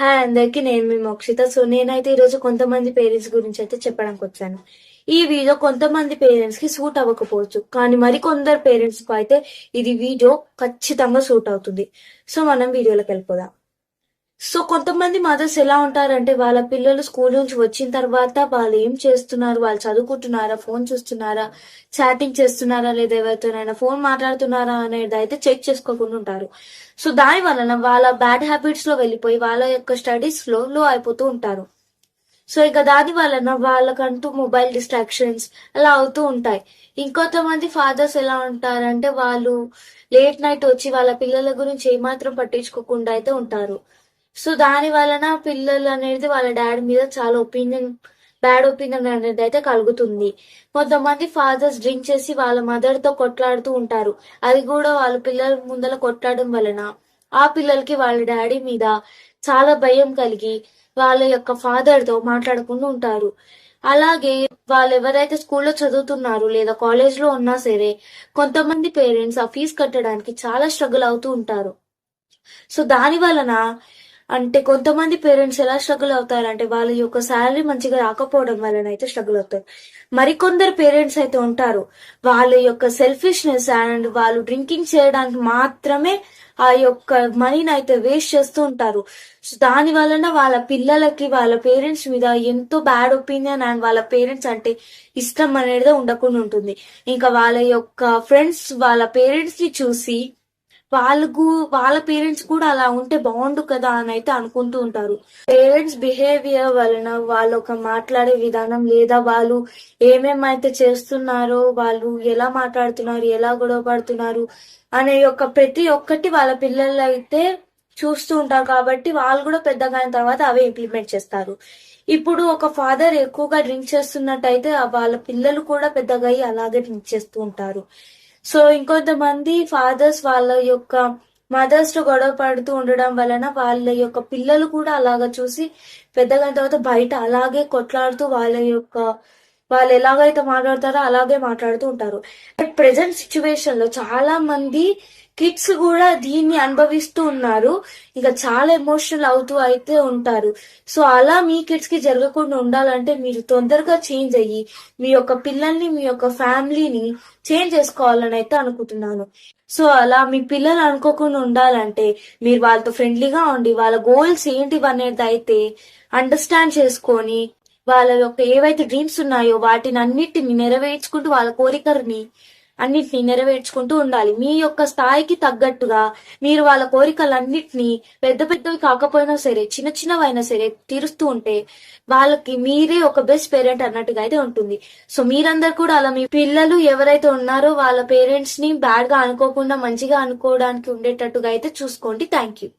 Hi అందరికి నేను మీ Mokshita. So నేనైతే ఈరోజు కొంతమంది పేరెంట్స్ గురించి అయితే చెప్పడానికి వచ్చాను. ఈ వీడియో కొంతమంది పేరెంట్స్కి సూట్ అవ్వకపోవచ్చు. కానీ మరి కొందరు పేరెంట్స్కు అయితే ఇది వీడియో ఖచ్చితంగా సూట్ అవుతుంది. సో మనం వీడియోలోకి వెళ్ళిపోదాం. సో కొంతమంది మదర్స్ ఎలా ఉంటారంటే వాళ్ళ పిల్లలు స్కూల్ నుంచి వచ్చిన తర్వాత వాళ్ళు ఏం చేస్తున్నారు? వాళ్ళు చదువుకుంటున్నారా? ఫోన్ చూస్తున్నారా? చాటింగ్ చేస్తున్నారా? లేదా ఎవరితోనైనా ఫోన్ మాట్లాడుతున్నారా? అనేది అయితే చెక్ చేసుకోకుండా ఉంటారు. సో దాని వలన వాళ్ళ బ్యాడ్ హ్యాబిట్స్లో వెళ్ళిపోయి వాళ్ళ యొక్క స్టడీస్లో లో అయిపోతూ ఉంటారు. సో ఇక దాని వలన వాళ్ళకంటూ మొబైల్ డిస్ట్రాక్షన్స్ అలా అవుతూ ఉంటాయి. ఇంకొంతమంది ఫాదర్స్ ఎలా ఉంటారంటే వాళ్ళు లేట్ నైట్ వచ్చి వాళ్ళ పిల్లల గురించి ఏమాత్రం పట్టించుకోకుండా అయితే ఉంటారు. సో దాని వలన పిల్లలు అనేది వాళ్ళ డాడీ మీద చాలా ఒపీనియన్ బ్యాడ్ ఒపీనియన్ అనేది అయితే కలుగుతుంది. కొంతమంది ఫాదర్స్ డ్రింక్ చేసి వాళ్ళ మదర్తో కొట్లాడుతూ ఉంటారు. అది కూడా వాళ్ళ పిల్లల ముందర కొట్లాడడం వలన ఆ పిల్లలకి వాళ్ళ డాడీ మీద చాలా భయం కలిగి వాళ్ళ యొక్క ఫాదర్తో మాట్లాడకుండా ఉంటారు. అలాగే వాళ్ళు ఎవరైతే స్కూల్లో చదువుతున్నారు లేదా కాలేజ్లో ఉన్నా సరే కొంతమంది పేరెంట్స్ ఆ ఫీజు కట్టడానికి చాలా స్ట్రగుల్ అవుతూ ఉంటారు. సో దాని వలన అంటే కొంతమంది పేరెంట్స్ ఎలా స్ట్రగుల్ అవుతారంటే వాళ్ళ యొక్క శాలరీ మంచిగా రాకపోవడం వలన అయితే స్ట్రగుల్ అవుతారు. మరికొందరు పేరెంట్స్ అయితే ఉంటారు. వాళ్ళ యొక్క సెల్ఫిష్నెస్ అండ్ వాళ్ళు డ్రింకింగ్ చేయడానికి మాత్రమే ఆ యొక్క మనీని అయితే వేస్ట్ చేస్తూ ఉంటారు. దాని వలన వాళ్ళ పిల్లలకి వాళ్ళ పేరెంట్స్ మీద ఎంతో బ్యాడ్ ఒపీనియన్ అండ్ వాళ్ళ పేరెంట్స్ అంటే ఇష్టం అనేది ఉండకుండా ఉంటుంది. ఇంకా వాళ్ళ యొక్క ఫ్రెండ్స్ వాళ్ళ పేరెంట్స్ని చూసి వాళ్ళకు వాళ్ళ పేరెంట్స్ కూడా అలా ఉంటే బాగుండు కదా అని అయితే అనుకుంటూ ఉంటారు. పేరెంట్స్ బిహేవియర్ వలన వాళ్ళు ఒక మాట్లాడే విధానం లేదా వాళ్ళు ఏమేమైతే చేస్తున్నారో వాళ్ళు ఎలా మాట్లాడుతున్నారు ఎలా గొడవ పడుతున్నారు అనే యొక్క ప్రతి ఒక్కటి వాళ్ళ పిల్లలు అయితే చూస్తూ ఉంటారు కాబట్టి వాళ్ళు కూడా పెద్దగా అయిన తర్వాత అవే ఇంప్లిమెంట్ చేస్తారు. ఇప్పుడు ఒక ఫాదర్ ఎక్కువగా డ్రింక్ చేస్తున్నట్టయితే వాళ్ళ పిల్లలు కూడా పెద్దగా అలాగే డ్రింక్ చేస్తూ ఉంటారు. సో ఇంకొంతమంది ఫాదర్స్ వాళ్ళ యొక్క మదర్స్తో గొడవ పడుతూ ఉండడం వలన వాళ్ళ యొక్క పిల్లలు కూడా అలాగా చూసి పెద్దగా తర్వాత బయట అలాగే కొట్లాడుతూ వాళ్ళ యొక్క వాళ్ళు ఎలాగైతే మాట్లాడతారో అలాగే మాట్లాడుతూ ఉంటారు. బట్ ప్రెసెంట్ సిచ్యువేషన్లో చాలా మంది కిడ్స్ కూడా దీన్ని అనుభవిస్తూ ఉన్నారు. ఇంకా చాలా ఎమోషనల్ అవుతూ అయితే ఉంటారు. సో అలా మీ కిడ్స్కి జరగకుండా ఉండాలంటే మీరు తొందరగా చేంజ్ అయ్యి మీ యొక్క పిల్లల్ని మీ యొక్క ఫ్యామిలీని చేంజ్ చేసుకోవాలని అయితే అనుకుంటున్నాను. సో అలా మీ పిల్లలు అనుకోకుండా ఉండాలంటే మీరు వాళ్ళతో ఫ్రెండ్లీగా ఉండి వాళ్ళ గోల్స్ ఏంటివి అనేది అయితే అండర్స్టాండ్ చేసుకొని వాళ్ళ యొక్క ఏవైతే డ్రీమ్స్ ఉన్నాయో వాటిని అన్నిటిని నెరవేర్చుకుంటూ వాళ్ళ కోరికల్ని అన్నిటిని నెరవేర్చుకుంటూ ఉండాలి. మీ యొక్క స్థాయికి తగ్గట్టుగా మీరు వాళ్ళ కోరికలన్నిటినీ పెద్ద పెద్దవి కాకపోయినా సరే చిన్న చిన్నవైనా సరే తీరుస్తూ ఉంటే వాళ్ళకి మీరే ఒక బెస్ట్ పేరెంట్ అన్నట్టుగా అయితే ఉంటుంది. సో మీరందరు కూడా అలా మీ పిల్లలు ఎవరైతే ఉన్నారో వాళ్ళ పేరెంట్స్ని బ్యాడ్గా అనుకోకుండా మంచిగా అనుకోవడానికి ఉండేటట్టుగా అయితే చూసుకోండి. Thank you